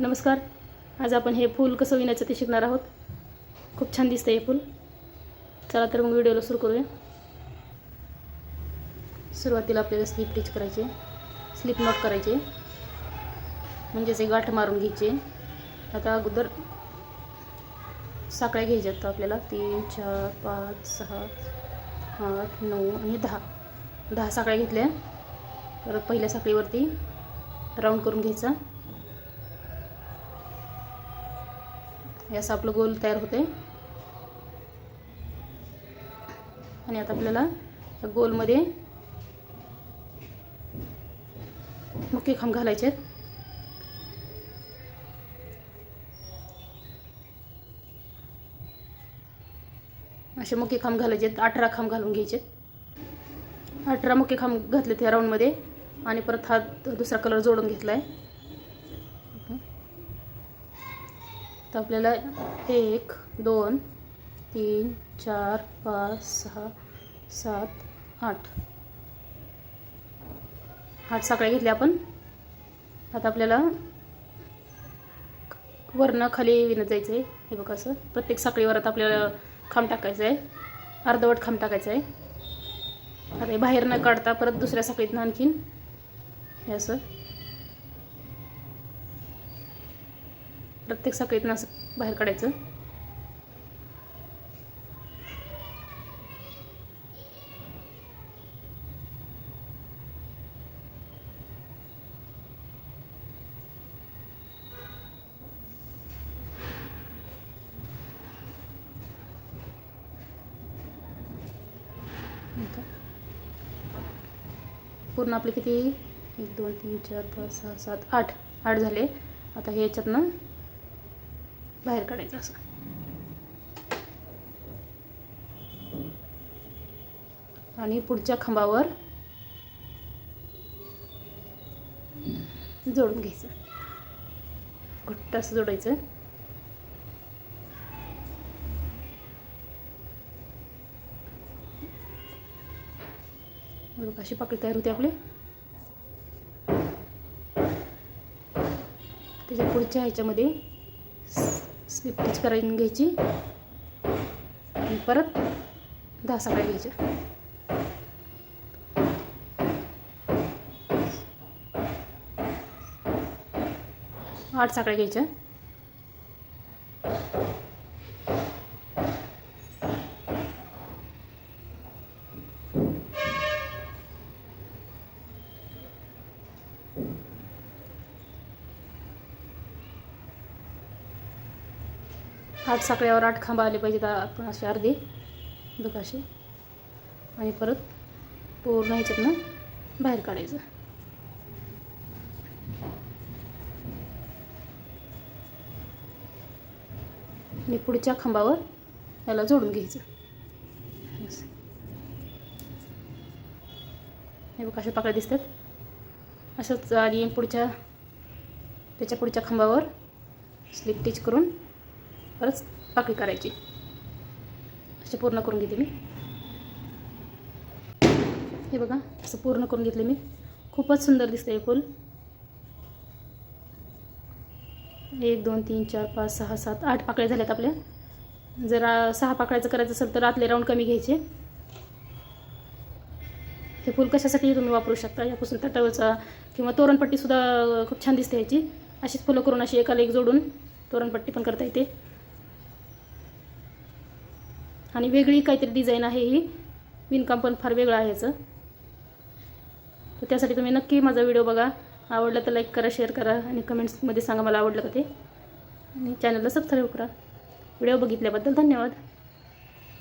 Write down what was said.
नमस्कार. आज आपण हे फूल कसं विणायचं ते शिकणार आहोत. खूप छान दिसतं हे फूल. चला तर मग व्हिडिओला सुरू करूया. सुरुवातीला आपल्याला स्लिप टीच करायचे स्लिप नॉट करायचे म्हणजेच एक गाठ मारून घ्यायचे आता अगोदर साखळ्या घ्यायच्या आता आपल्याला तीन चार पाच सहा आठ नऊ आणि दहा. दहा साखळ्या घेतल्या. परत पहिल्या साखळीवरती राऊंड करून घ्यायचा. हे असं आपलं गोल तयार होते आणि आता आपल्याला या गोलमध्ये मुख्य खांब घालायचे आहेत. असे मुख्य खांब घालायचे आहेत. अठरा खांब घालून घ्यायचे अठरा मुख्य खांब घातले त्या राऊंडमध्ये आणि परत हा दुसरा कलर जोडून घेतला आहे तर आपल्याला एक दोन तीन चार पाच सहा सात आठ. आठ साखळ्या घेतल्या आपण. आता आपल्याला वरनं खाली विणत जायचं आहे हे बघा असं. प्रत्येक साखळीवर आता आपल्याला खांब टाकायचं आहे अर्धवट खांब टाकायचं आहे आता हे बाहेर न काढता परत दुसऱ्या साखळीतनं आणखीन हे असं. प्रत्येक सकाळीतनं असं बाहेर काढायचं. पूर्ण आपले किती? एक दोन तीन चार पाच सहा सात आठ. आठ झाले. आता हे याच्यातनं बाहेर काढायचं असं. आणि पुढच्या खांबावर जोडून घ्यायचं. घट्ट असं जोडायचं. अशी पाकळी तयार होते आपली. त्याच्या पुढच्या ह्याच्यामध्ये स्लिप टिच करायला घ्यायची. आणि परत दहा सकाळी घ्यायच्या आठ साखळ्या घ्यायच्या. आठ साखळ्यावर आठ खांब आले पाहिजेत आपण असे अर्धे. बघा आणि परत पूर्ण ह्याच्यातनं बाहेर काढायचं. आणि पुढच्या खांबावर याला जोडून घ्यायचं. हे बघा अशा पाकळ्या दिसतात. असंच आणि पुढच्या त्याच्या पुढच्या खांबावर स्लिप टिच करून परत पाकळी करायची. असे पूर्ण करून घेते मी. हे बघा असं पूर्ण करून घेतले मी. खूपच सुंदर दिसतं हे फूल. एक दोन तीन चार पाच सहा सात आठ पाकळ्या झाल्यात आपल्या. जर सहा पाकळ्याचं करायचं असेल तर आतले राऊंड कमी घ्यायचे. हे फूल कशासाठी तुम्ही वापरू शकता? यापासून तटावचा किंवा तोरणपट्टीसुद्धा खूप छान दिसते याची अशीच फुलं करून अशी एकाला एक जोडून तोरणपट्टी पण करता येते. आणि वेगळी काहीतरी डिझाईन आहे ही. विणकाम पण फार वेगळं आहे याचं. तर त्यासाठी तुम्ही नक्की माझा व्हिडिओ बघा. आवडला तर लाईक करा शेअर करा आणि कमेंट्समध्ये सांगा मला आवडलं का ते. आणि चॅनलला सबस्क्राईब करा. व्हिडिओ बघितल्याबद्दल धन्यवाद.